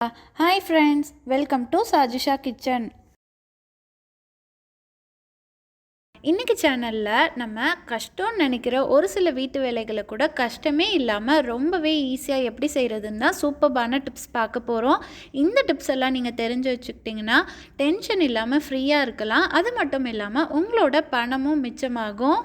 Hi friends welcome to Sajisha kitchen இன்றைக்கி சேனலில் நம்ம கஷ்டம்னு நினைக்கிற ஒரு சில வீட்டு வேலைகளை கூட கஷ்டமே இல்லாமல் ரொம்பவே ஈஸியாக எப்படி செய்கிறதுன்னு தான் சூப்பர்பான டிப்ஸ் பார்க்க போகிறோம் இந்த டிப்ஸ் எல்லாம் நீங்கள் தெரிஞ்சு வச்சுக்கிட்டிங்கன்னா டென்ஷன் இல்லாமல் ஃப்ரீயாக இருக்கலாம். அது மட்டும் இல்லாமல் உங்களோட பணமும் மிச்சமாகும்.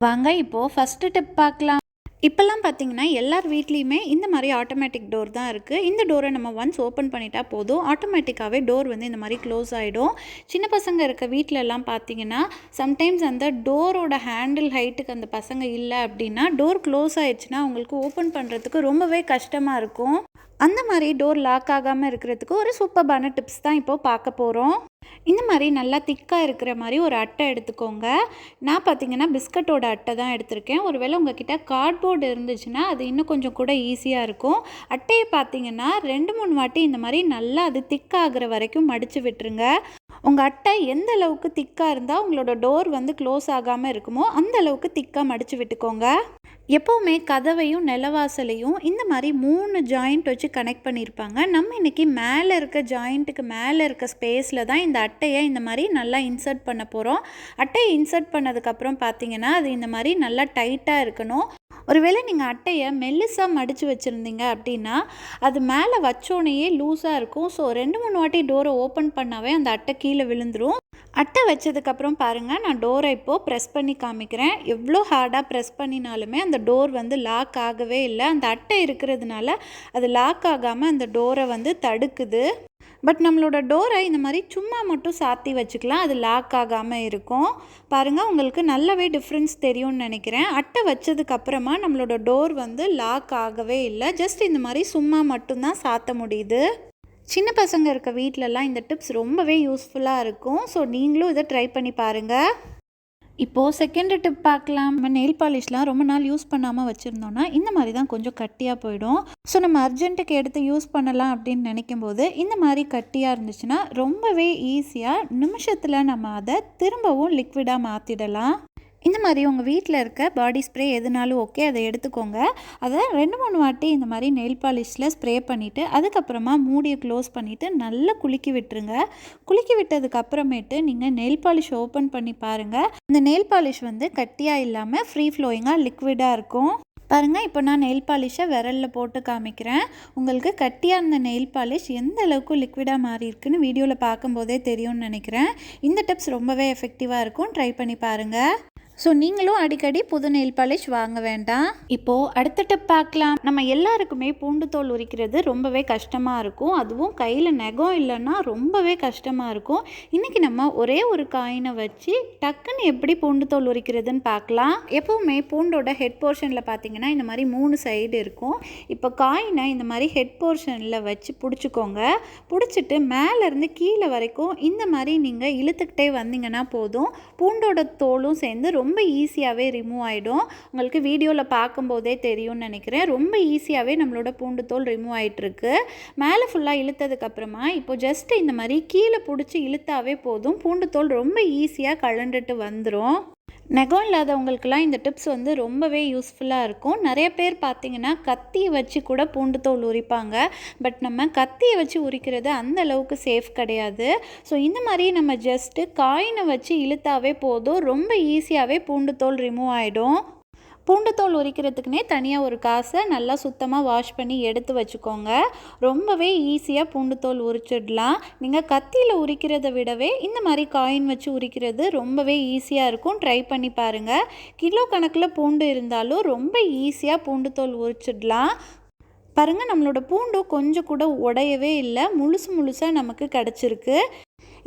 வாங்க இப்போது ஃபஸ்ட்டு டிப் பார்க்கலாம். இப்போல்லாம் பார்த்தீங்கன்னா எல்லார் வீட்லேயுமே இந்த மாதிரி ஆட்டோமேட்டிக் டோர் தான் இருக்குது இந்த டோரை நம்ம ஒன்ஸ் ஓப்பன் பண்ணிட்டா போதும். ஆட்டோமேட்டிக்காகவே டோர் வந்து இந்த மாதிரி க்ளோஸ் ஆகிடும் சின்ன பசங்க இருக்க வீட்டிலலாம் பார்த்தீங்கன்னா சம்டைம்ஸ் அந்த டோரோட ஹேண்டில் ஹைட்டுக்கு அந்த பசங்க இல்லை அப்படின்னா டோர் க்ளோஸ் ஆயிடுச்சுன்னா அவங்களுக்கு ஓப்பன் பண்ணுறதுக்கு ரொம்பவே கஷ்டமாக இருக்கும். அந்த மாதிரி டோர் லாக் ஆகாமல் இருக்கிறதுக்கு ஒரு சூப்பர்பான டிப்ஸ் தான் இப்போது பார்க்க போகிறோம் இந்த மாதிரி நல்லா திக்காக இருக்கிற மாதிரி ஒரு அட்டை எடுத்துக்கோங்க. நான் பார்த்தீங்கன்னா பிஸ்கட்டோட அட்டை தான் எடுத்திருக்கேன். ஒருவேளை உங்ககிட்ட கார்ட்போர்டு இருந்துச்சுன்னா அது இன்னும் கொஞ்சம் கூட ஈஸியாக இருக்கும். அட்டையை பார்த்தீங்கன்னா ரெண்டு மூணு வாட்டி இந்த மாதிரி நல்லா அது திக்காகிற வரைக்கும் மடித்து விட்டுருங்க. உங்கள் அட்டை எந்த அளவுக்கு திக்காக இருந்தால் உங்களோட டோர் வந்து க்ளோஸ் ஆகாமல் இருக்குமோ அந்த அளவுக்கு திக்காக மடித்து விட்டுக்கோங்க. எப்போவுமே கதவையும் நிலவாசலையும் இந்த மாதிரி மூணு ஜாயிண்ட் வச்சு கனெக்ட் பண்ணியிருப்பாங்க. நம்ம இன்றைக்கி மேலே இருக்க ஜாயிண்ட்டுக்கு மேலே இருக்க ஸ்பேஸில் தான் இந்த அட்டையை இந்த மாதிரி நல்லா இன்சர்ட் பண்ண போகிறோம் அட்டையை இன்சர்ட் பண்ணதுக்கப்புறம் பார்த்தீங்கன்னா அது இந்த மாதிரி நல்லா டைட்டாக இருக்கணும். ஒருவேளை நீங்கள் அட்டையை மெல்லிசாக மடித்து வச்சுருந்தீங்க அப்படின்னா அது மேலே வச்சோடனேயே லூஸாக இருக்கும். ஸோ ரெண்டு மூணு வாட்டி டோரை ஓப்பன் பண்ணாவே அந்த அட்டை கீழே விழுந்துடும் அட்டை வச்சதுக்கப்புறம் பாருங்கள் நான் டோரை இப்போது ப்ரெஸ் பண்ணி காமிக்கிறேன். எவ்வளோ ஹார்டாக ப்ரெஸ் பண்ணினாலுமே அந்த டோர் வந்து லாக் ஆகவே இல்லை. அந்த அட்டை இருக்கிறதுனால அது லாக் ஆகாமல் அந்த டோரை வந்து தடுக்குது. பட் நம்மளோட டோரை இந்த மாதிரி சும்மா மட்டும் சாத்தி வச்சுக்கலாம். அது லாக் ஆகாமல் இருக்கும். பாருங்கள் உங்களுக்கு நல்லாவே டிஃப்ரென்ஸ் தெரியும்னு நினைக்கிறேன். அட்டை வச்சதுக்கப்புறமா நம்மளோட டோர் வந்து லாக் ஆகவே இல்லை. ஜஸ்ட் இந்த மாதிரி சும்மா மட்டும்தான் சாத்த முடியுது. சின்ன பசங்க இருக்க வீட்டிலலாம் இந்த டிப்ஸ் ரொம்பவே யூஸ்ஃபுல்லாக இருக்கும். ஸோ நீங்களும் இதை ட்ரை பண்ணி பாருங்கள் இப்போது செகண்ட் டிப் பார்க்கலாம். நம்ம நெயில் பாலிஷ்லாம் ரொம்ப நாள் யூஸ் பண்ணாமல் வச்சுருந்தோன்னா இந்த மாதிரி தான் கொஞ்சம் கட்டியாக போயிடும். ஸோ நம்ம அர்ஜென்ட்டுக்கு எடுத்து யூஸ் பண்ணலாம் அப்படின்னு நினைக்கும் போது இந்த மாதிரி கட்டியாக இருந்துச்சுன்னா ரொம்பவே ஈஸியாக நிமிஷத்தில் நம்ம அதை திரும்பவும் லிக்விடாக மாற்றிடலாம் இந்த மாதிரி உங்கள் வீட்டில் இருக்க பாடி ஸ்ப்ரே எதுனாலும் ஓகே அதை எடுத்துக்கோங்க. அதை ரெண்டு மூணு வாட்டி இந்த மாதிரி நெயில் பாலிஷில் ஸ்ப்ரே பண்ணிவிட்டு அதுக்கப்புறமா மூடியை க்ளோஸ் பண்ணிவிட்டு நல்லா குலுக்கி விட்டுருங்க. குலுக்கி விட்டதுக்கு அப்புறமேட்டு நீங்கள் நெயில் பாலிஷ் ஓப்பன் பண்ணி பாருங்கள் இந்த நெயில் பாலிஷ் வந்து கட்டியாக இல்லாமல் ஃப்ரீ ஃப்ளோயிங்காக லிக்விடாக இருக்கும். பாருங்கள் இப்போ நான் நெயில் பாலிஷை விரலில் போட்டு காமிக்கிறேன். உங்களுக்கு கட்டியாக இருந்த நெயில் பாலிஷ் எந்த அளவுக்கு லிக்விடாக மாறி இருக்குன்னு வீடியோவில் பார்க்கும்போதே தெரியும்னு நினைக்கிறேன். இந்த டிப்ஸ் ரொம்பவே எஃபெக்டிவாக இருக்கும். ட்ரை பண்ணி பாருங்கள் ஸோ நீங்களும் அடிக்கடி புது நெயில் பாலிஷ் வாங்க வேண்டாம். இப்போது அடுத்த டிப் பார்க்கலாம். நம்ம எல்லாருக்குமே பூண்டு தோல் உரிக்கிறது ரொம்பவே கஷ்டமாக இருக்கும். அதுவும் கையில் நெகம் இல்லைன்னா ரொம்பவே கஷ்டமாக இருக்கும். இன்றைக்கி நம்ம ஒரே ஒரு காயினை வச்சு டக்குன்னு எப்படி பூண்டு தோல் உரிக்கிறதுன்னு பார்க்கலாம். எப்போவுமே பூண்டோட ஹெட் போர்ஷனில் பார்த்தீங்கன்னா இந்த மாதிரி மூணு சைடு இருக்கும். இப்போ காயினை இந்த மாதிரி ஹெட் போர்ஷனில் வச்சு பிடிச்சிக்கோங்க. பிடிச்சிட்டு மேலேருந்து கீழே வரைக்கும் இந்த மாதிரி நீங்கள் இழுத்துக்கிட்டே வந்தீங்கன்னா போதும். பூண்டோட தோலும் சேர்ந்து ரொம்ப ஈஸியாகவே ரிமூவ் ஆகிடும் உங்களுக்கு வீடியோவில் பார்க்கும்போதே தெரியும்னு நினைக்கிறேன். ரொம்ப ஈஸியாகவே நம்மளோட பூண்டு தோல் ரிமூவ் ஆகிட்டுருக்கு மேலே ஃபுல்லாக இழுத்ததுக்கப்புறமா இப்போ ஜஸ்ட்டு இந்த மாதிரி கீழே பிடிச்சி இழுத்தாவே போதும். பூண்டு தோல் ரொம்ப ஈஸியாக கலண்டுட்டு வந்துடும் நெகம் இல்லாதவங்களுக்கெல்லாம் இந்த டிப்ஸ் வந்து ரொம்பவே யூஸ்ஃபுல்லாக இருக்கும். நிறைய பேர் பார்த்தீங்கன்னா கத்தியை வச்சு கூட பூண்டு தோல் உரிப்பாங்க. பட் நம்ம கத்தியை வச்சு உரிக்கிறது அந்த அளவுக்கு சேஃப் கிடையாது. ஸோ இந்த மாதிரி நம்ம ஜஸ்ட்டு காயினை வச்சு இழுத்தாவே போதும். ரொம்ப ஈஸியாகவே பூண்டு தோல் ரிமூவ் ஆகிடும் பூண்டுத்தோல் உரிக்கிறதுக்குனே தனியாக ஒரு காசை நல்லா சுத்தமாக வாஷ் பண்ணி எடுத்து வச்சுக்கோங்க. ரொம்பவே ஈஸியாக பூண்டு தோல் உரிச்சிடலாம். நீங்கள் கத்தியில் உரிக்கிறத விடவே இந்த மாதிரி காயின் வச்சு உரிக்கிறது ரொம்பவே ஈஸியாக இருக்கும். ட்ரை பண்ணி பாருங்கள் கிலோ கணக்கில் பூண்டு இருந்தாலும் ரொம்ப ஈஸியாக பூண்டுத்தோல் உரிச்சிடலாம். பாருங்கள் நம்மளோட பூண்டும் கொஞ்சம் கூட உடையவே இல்லை. முழுசு முழுசாக நமக்கு கிடச்சிருக்கு.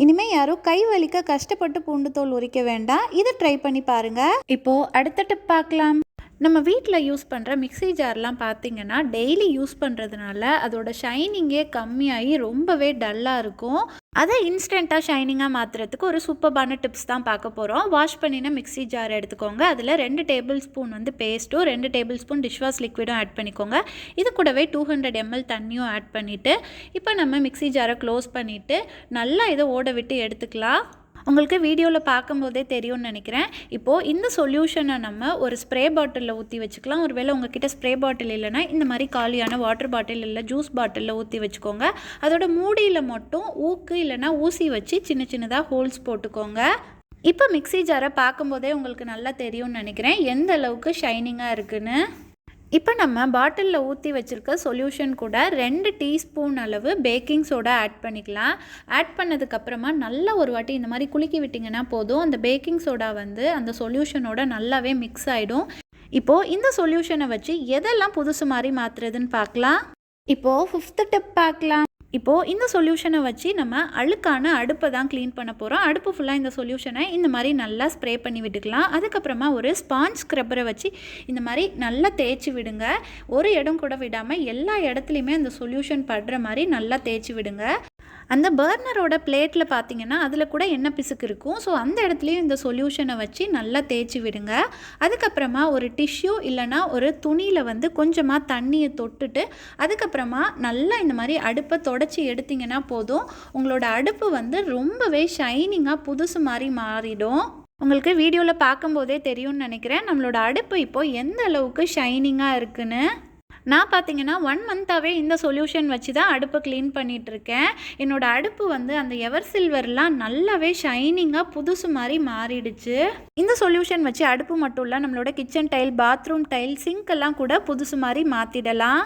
இனிமேல் யாரும் கை வலிக்க கஷ்டப்பட்டு பூண்டு தோல் உரிக்க வேண்டாம். இதை ட்ரை பண்ணி பாருங்கள் இப்போது அடுத்த டிப் பார்க்கலாம். நம்ம வீட்டில் யூஸ் பண்ணுற மிக்ஸி ஜார்லாம் பார்த்திங்கன்னா டெய்லி யூஸ் பண்ணுறதுனால அதோட ஷைனிங்கே கம்மியாகி ரொம்பவே டல்லாக இருக்கும். அதை இன்ஸ்டண்ட்டாக ஷைனிங்காக மாற்றுறதுக்கு ஒரு சூப்பர்பான டிப்ஸ் தான் பார்க்க போகிறோம். வாஷ் பண்ணின மிக்ஸி ஜார் எடுத்துக்கோங்க. அதில் ரெண்டு டேபிள் ஸ்பூன் வந்து பேஸ்ட்டும் ரெண்டு டேபிள் ஸ்பூன் டிஷ்வாஷ் லிக்விடும் ஆட் பண்ணிக்கோங்க. இது கூடவே டூ ஹண்ட்ரட் எம்எல் தண்ணியும் ஆட் பண்ணிவிட்டு இப்போ நம்ம மிக்ஸி ஜாரை க்ளோஸ் பண்ணிவிட்டு நல்லா இதை ஓட விட்டு எடுத்துக்கலாம். உங்களுக்கு வீடியோவில் பார்க்கும்போதே தெரியும்னு நினைக்கிறேன். இப்போது இந்த சொல்யூஷனை நம்ம ஒரு ஸ்ப்ரே பாட்டிலில் ஊற்றி வச்சுக்கலாம். ஒருவேளை உங்ககிட்ட ஸ்ப்ரே பாட்டில் இல்லைன்னா இந்த மாதிரி காலியான வாட்டர் பாட்டில் இல்லை ஜூஸ் பாட்டிலில் ஊற்றி வச்சுக்கோங்க. அதோட மூடியில் மட்டும் ஊக்கு இல்லைன்னா ஊசி வச்சு சின்ன சின்னதாக ஹோல்ஸ் போட்டுக்கோங்க. இப்போ மிக்ஸி ஜாரை பார்க்கும்போதே உங்களுக்கு நல்லா தெரியும்னு நினைக்கிறேன். எந்த அளவுக்கு ஷைனிங்காக இருக்குன்னு? இப்போ நம்ம பாட்டிலில் ஊற்றி வச்சுருக்க சொல்யூஷன் கூட ரெண்டு டீஸ்பூன் அளவு பேக்கிங் சோடா ஆட் பண்ணிக்கலாம். ஆட் பண்ணதுக்கப்புறமா நல்லா ஒரு வாட்டி இந்த மாதிரி குலுக்கி விட்டிங்கன்னா போதும். அந்த பேக்கிங் சோடா வந்து அந்த சொல்யூஷனோட நல்லாவே மிக்ஸ் ஆகிடும் இப்போது இந்த சொல்யூஷனை வச்சு எதெல்லாம் புதுசு மாதிரி மாற்றுறதுன்னு பார்க்கலாம். இப்போது ஃபிஃப்த்து டிப் பார்க்கலாம். இப்போது இந்த சொல்யூஷனை வச்சு நம்ம அழுக்கான அடுப்பை தான் க்ளீன் பண்ண போகிறோம் அடுப்பு ஃபுல்லாக இந்த சொல்யூஷனை இந்த மாதிரி நல்லா ஸ்ப்ரே பண்ணி விட்டுக்கலாம். அதுக்கப்புறமா ஒரு ஸ்பாஞ்ச் ஸ்க்ரப்பரை வச்சு இந்த மாதிரி நல்லா தேய்ச்சி விடுங்க. ஒரு இடம் கூட விடாமல் எல்லா இடத்துலையுமே அந்த சொல்யூஷன் படுற மாதிரி நல்லா தேய்ச்சி விடுங்க. அந்த பர்னரோட பிளேட்டில் பார்த்தீங்கன்னா அதில் கூட எண்ணெய் பிசுக்கு இருக்கும். ஸோ அந்த இடத்துலையும் இந்த சொல்யூஷனை வச்சு நல்லா தேய்ச்சி விடுங்க. அதுக்கப்புறமா ஒரு டிஷ்யூ இல்லைனா ஒரு துணியில் வந்து கொஞ்சமாக தண்ணியை தொட்டுட்டு அதுக்கப்புறமா நல்லா இந்த மாதிரி அடுப்பை தொடச்சி எடுத்திங்கன்னா போதும். உங்களோட அடுப்பு வந்து ரொம்பவே ஷைனிங்காக புதுசு மாதிரி மாறிடும். உங்களுக்கு வீடியோவில் பார்க்கும்போதே தெரியும்னு நினைக்கிறேன். நம்மளோட அடுப்பு இப்போது எந்த அளவுக்கு ஷைனிங்காக இருக்குன்னு? நான் பார்த்தீங்கன்னா ஒன் மந்த்தாகவே இந்த சொல்யூஷன் வச்சு தான் அடுப்பை க்ளீன் பண்ணிகிட்ருக்கேன் என்னோடய அடுப்பு வந்து அந்த எவர் சில்வர்லாம் நல்லாவே ஷைனிங்காக புதுசு மாதிரி மாறிடுச்சு. இந்த சொல்யூஷன் வச்சு அடுப்பு மட்டும் இல்லை நம்மளோட kitchen tile bathroom tile sink எல்லாம் கூட புதுசு மாதிரி மாற்றிடலாம்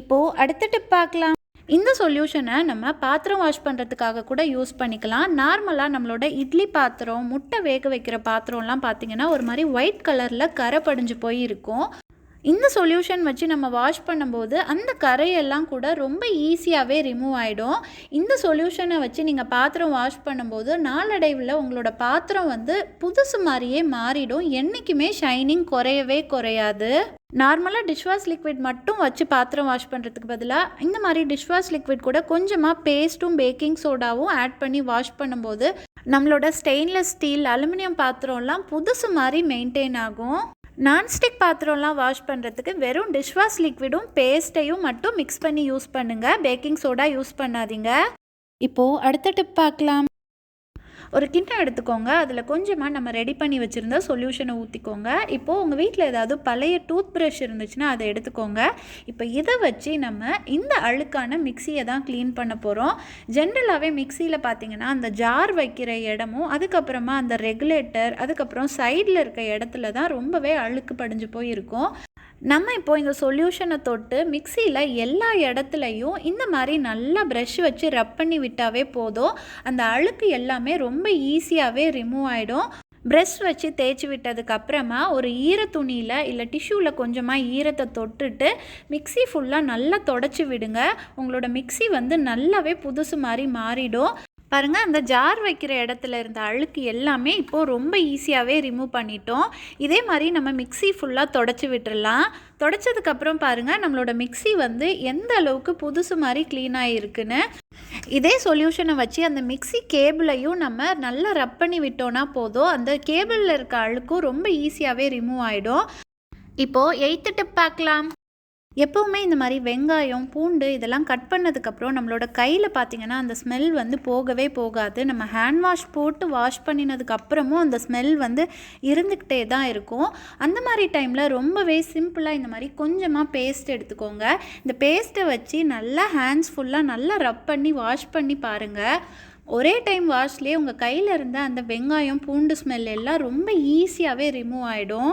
இப்போது அடுத்த டிப் பார்க்கலாம். இந்த சொல்யூஷனை நம்ம பாத்திரம் வாஷ் பண்ணுறதுக்காக கூட யூஸ் பண்ணிக்கலாம். நார்மலாக நம்மளோட இட்லி பாத்திரம் முட்டை வேக வைக்கிற பாத்திரம்லாம் பார்த்தீங்கன்னா ஒரு மாதிரி ஒயிட் கலரில் கரை படிஞ்சு போய் இருக்கும் இந்த சொல்யூஷன் வச்சு நம்ம வாஷ் பண்ணும்போது அந்த கரையெல்லாம் கூட ரொம்ப ஈஸியாகவே ரிமூவ் ஆகிடும் இந்த சொல்யூஷனை வச்சு நீங்கள் பாத்திரம் வாஷ் பண்ணும்போது நாளடைவில் உங்களோட பாத்திரம் வந்து புதுசு மாதிரியே மாறிடும். என்றைக்குமே ஷைனிங் குறையவே குறையாது. நார்மலாக டிஷ்வாஷ் லிக்விட் மட்டும் வச்சு பாத்திரம் வாஷ் பண்ணுறதுக்கு பதிலாக இந்த மாதிரி டிஷ்வாஷ் லிக்விட் கூட கொஞ்சமாக பேஸ்ட்டும் பேக்கிங் சோடாவும் ஆட் பண்ணி வாஷ் பண்ணும்போது நம்மளோட ஸ்டெயின்லெஸ் ஸ்டீல் அலுமினியம் பாத்திரம்லாம் புதுசு மாதிரி மெயின்டைன் ஆகும். நான்ஸ்டிக் பாத்திரம்லாம் வாஷ் பண்ணுறதுக்கு வெறும் டிஷ்வாஷ் லிக்விடும் பேஸ்ட்டையும் மட்டும் மிக்ஸ் பண்ணி யூஸ் பண்ணுங்கள் பேக்கிங் சோடா யூஸ் பண்ணாதீங்க. இப்போது அடுத்த டிப் பார்க்கலாம். ஒரு கிண்ணம் எடுத்துக்கோங்க. அதில் கொஞ்சமாக நம்ம ரெடி பண்ணி வச்சுருந்த சொல்யூஷனை ஊற்றிக்கோங்க இப்போது உங்கள் வீட்டில் ஏதாவது பழைய டூத் ப்ரஷ் இருந்துச்சுன்னா அதை எடுத்துக்கோங்க. இப்போ இதை வச்சு நம்ம இந்த அழுக்கான மிக்சியை தான் க்ளீன் பண்ண போகிறோம் ஜென்ரலாகவே மிக்சியில் பார்த்தீங்கன்னா அந்த ஜார் வைக்கிற இடமும் அதுக்கப்புறமா அந்த ரெகுலேட்டர் அதுக்கப்புறம் சைடில் இருக்க இடத்துல தான் ரொம்பவே அழுக்கு படிஞ்சு போயிருக்கும். நம்ம இப்போ இந்த சொல்யூஷனை தொட்டு மிக்சியில் எல்லா இடத்துலையும் இந்த மாதிரி நல்லா ப்ரஷ் வச்சு ரப் பண்ணி விட்டாவே போதும். அந்த அழுக்கு எல்லாமே ரொம்ப ஈஸியாகவே ரிமூவ் ஆகிடும் ப்ரெஷ் வச்சு தேய்ச்சி விட்டதுக்கு அப்புறமா ஒரு ஈர துணியில் இல்லை டிஷ்யூவில் கொஞ்சமாக ஈரத்தை தொட்டுட்டு மிக்சி ஃபுல்லாக நல்லா தொடச்சி விடுங்க. உங்களோட மிக்சி வந்து நல்லாவே புதுசு மாதிரி மாறிடும். பாருங்கள் அந்த ஜார் வைக்கிற இடத்துல இருந்த அழுக்கு எல்லாமே இப்போது ரொம்ப ஈஸியாகவே ரிமூவ் பண்ணிட்டோம். இதே மாதிரி நம்ம மிக்சி ஃபுல்லாக தொடச்சி விட்டுடலாம் தொடச்சதுக்கப்புறம் பாருங்கள் நம்மளோட மிக்சி வந்து எந்த அளவுக்கு புதுசு மாதிரி க்ளீனாக இருக்குன்னு இதே சொல்யூஷனை வச்சு அந்த மிக்சி கேபிளையும் நம்ம நல்லா ரப் பண்ணி விட்டோன்னா போதும். அந்த கேபிளில் இருக்க அழுக்கும் ரொம்ப ஈஸியாகவே ரிமூவ் ஆகிடும் இப்போது எயித்து டிப் பார்க்கலாம் எப்போவுமே இந்த மாதிரி வெங்காயம் பூண்டு இதெல்லாம் கட் பண்ணதுக்கப்புறம் நம்மளோட கையில் பார்த்திங்கன்னா அந்த ஸ்மெல் வந்து போகவே போகாது. நம்ம ஹேண்ட் வாஷ் போட்டு வாஷ் பண்ணினதுக்கப்புறமும் அந்த ஸ்மெல் வந்து இருந்துக்கிட்டே தான் இருக்கும். அந்த மாதிரி டைமில் ரொம்பவே சிம்பிளாக இந்த மாதிரி கொஞ்சமாக பேஸ்ட் எடுத்துக்கோங்க. இந்த பேஸ்ட்டை வச்சு நல்லா ஹேண்ட்ஸ் ஃபுல்லாக நல்லா ரப் பண்ணி வாஷ் பண்ணி பாருங்கள் ஒரே டைம் வாஷ்லேயே உங்கள் கையில் இருந்த அந்த வெங்காயம் பூண்டு ஸ்மெல் எல்லாம் ரொம்ப ஈஸியாகவே ரிமூவ் ஆகிடும்